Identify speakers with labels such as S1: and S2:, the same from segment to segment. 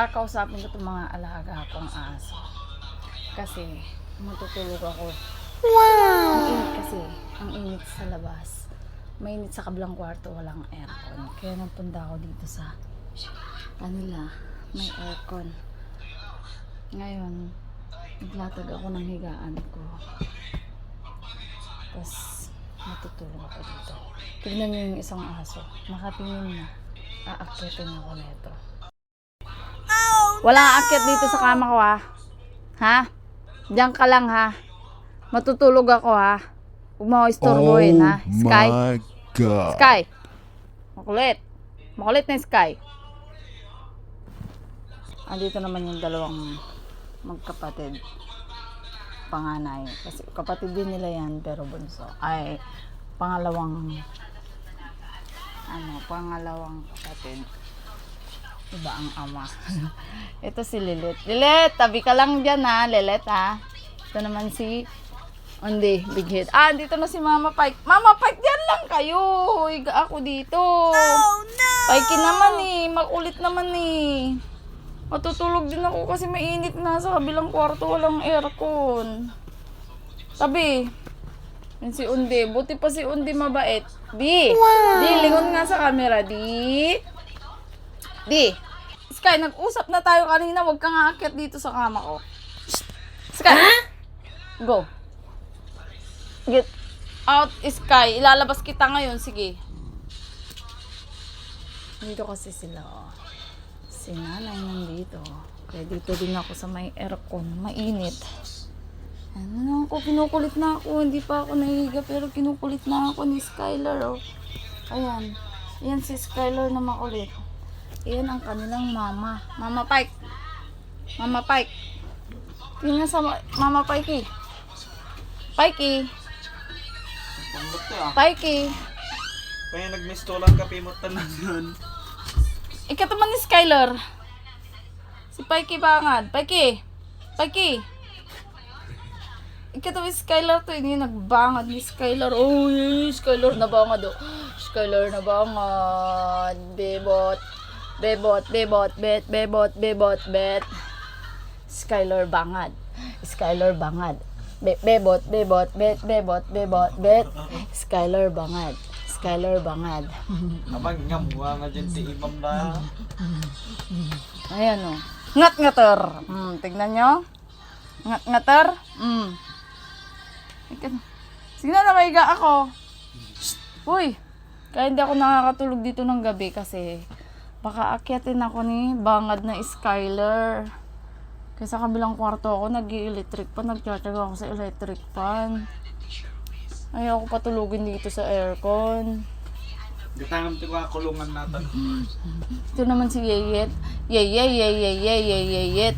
S1: kakausapin ko itong mga alaga kong aso. Kasi, matutulog ako. Ang init kasi, ang init sa labas. Mainit sa kabilang kwarto, walang aircon. Kaya nagpunta ako dito sa kanila. May aircon. Ngayon, naglatag ako ng higaan ko. Tapos, matutulog ako dito. Tignan niyo yung isang aso. Nakatingin na. Aakyatin ako nito. Walang aakyat dito sa kama ko ha. Ha? Diyan ka lang ha. Matutulog ako ha. Huwag mo ako istorbohin ha. Sky.
S2: Oh my God.
S1: Sky. Makulit. Makulit na Sky. Andito naman yung dalawang magkapatid. Panganay. Kasi kapatid din nila yan, pero bunso. Ay, pangalawang ano, pangalawang kapatid. Iba ang ama. Ito si Lilit. Lilit, tabi ka lang dyan ha, Lilit ha. Ito naman si Undi, big hit. Ah, dito na si Mama Pike. Mama Pike, dyan lang kayo. Higa ako dito. Oh, no! Pike naman eh. Makulit naman eh. Matutulog din ako kasi mainit na sa kabilang kwarto. Walang aircon. Tabi. Yan si Undi. Buti pa si Undi mabait. Di. Di, lingon nga sa camera. Di. Di. Sky, nag-usap na tayo kanina. Huwag kang aakyat dito sa kama ko. Shh. Sky. Go. Get out, Sky. Ilalabas kita ngayon. Sige. Dito kasi sila, oh. Si nanay nandito. Kaya dito din ako sa may aircon. Mainit. Ano na ako, kinukulit na ako. Hindi pa ako nahihiga pero kinukulit na ako ni Skylar, oh. Ayan. Ayan si Skylar na makulit. Ayan ang kanilang mama. Mama Pike. Mama Pike. Tingnan sa ma- Mama Pikey. Pikey.
S3: Pambot ka ah.
S1: Pikey.
S3: Kaya nag-miss to lang kapimot na yun.
S1: Ikataman ni Skylar. Si Pikey bangad. Pikey. Pikey. Ikataman ni Skylar to. Hindi nagbangad ni Skylar. Oh, Skylar na bangad. Oh. Skylar na bangad. Bebot. Bebot, bebot, bet, bebot, bebot, bet. Skylar bangad. Skylar bangad. Be bebot, bebot, bet, bebot, bebot, bet. Skylar bangad. Skylar bangad.
S3: Abang nga mga nga dyan ti imam na.
S1: Ayan o. Ngat-ngater. Hmm, tignan nyo. Ngat-ngater. Hmm. Ika- Sige na, namahiga ako. Shh! Uy! Kaya hindi ako nakakatulog dito ng gabi kasi baka akyatin ako ni bangad na Skyler. Kaya sa kabilang kwarto ako, nag-electric pan. Nagtsatsaga ako sa electric pan. Ayaw ko patulugin dito sa aircon.
S3: Gatangam ti ka kulungan natin.
S1: Ito naman si Yeyet. Yeyey, yeyey, yeyey, yeyet.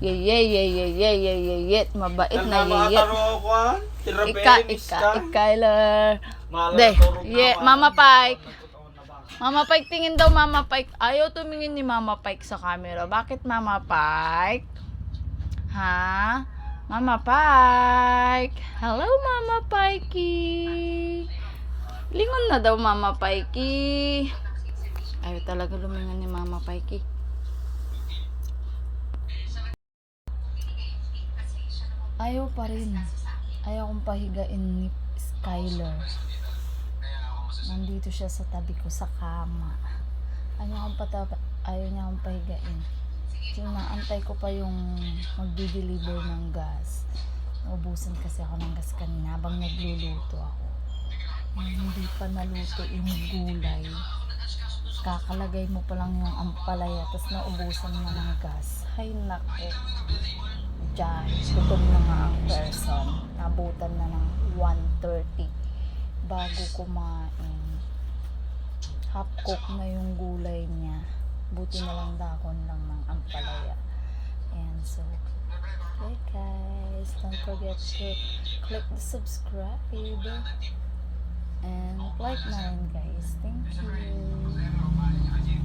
S1: Yeyey, yeyey, yeyey, yeyet. Mabait na Yeyet.
S3: Ko
S1: Ika, ika,
S3: ka.
S1: Skyler.
S3: Mahala
S1: De, ye, Mama
S3: na.
S1: Pike.
S3: Totoo na ba?
S1: Mama Pike, tingin daw Mama Pike. Ayaw tumingin ni Mama Pike sa camera. Bakit Mama Pike? Ha? Mama Pike. Hello, Mama Pikey. Lingon na daw, Mama Pikey. Ayaw talaga lumingon ni Mama Pikey. Ayaw pa rin. Ayaw kong pahigain ni Skyler. Nandito siya sa tabi ko sa kama. Ayaw akong patapa, ayaw niya akong pahigain. Sinaantay ko pa yung magdi-deliver ng gas. Naubusan kasi ako ng gas kanina habang nagluluto ako. Hindi pa naluto yung gulay. Kakalagay mo pa lang yung ampalaya tapos naubusan mo ng gas. Hay nako. Diyan, gutom na nga ang person. Nabutan na ng 1.30 bago kumain. Half cook na yung gulay niya. Buti na lang dahon lang ng ampalaya. And so, hey guys, don't forget to click the subscribe and like rin guys. Thank you.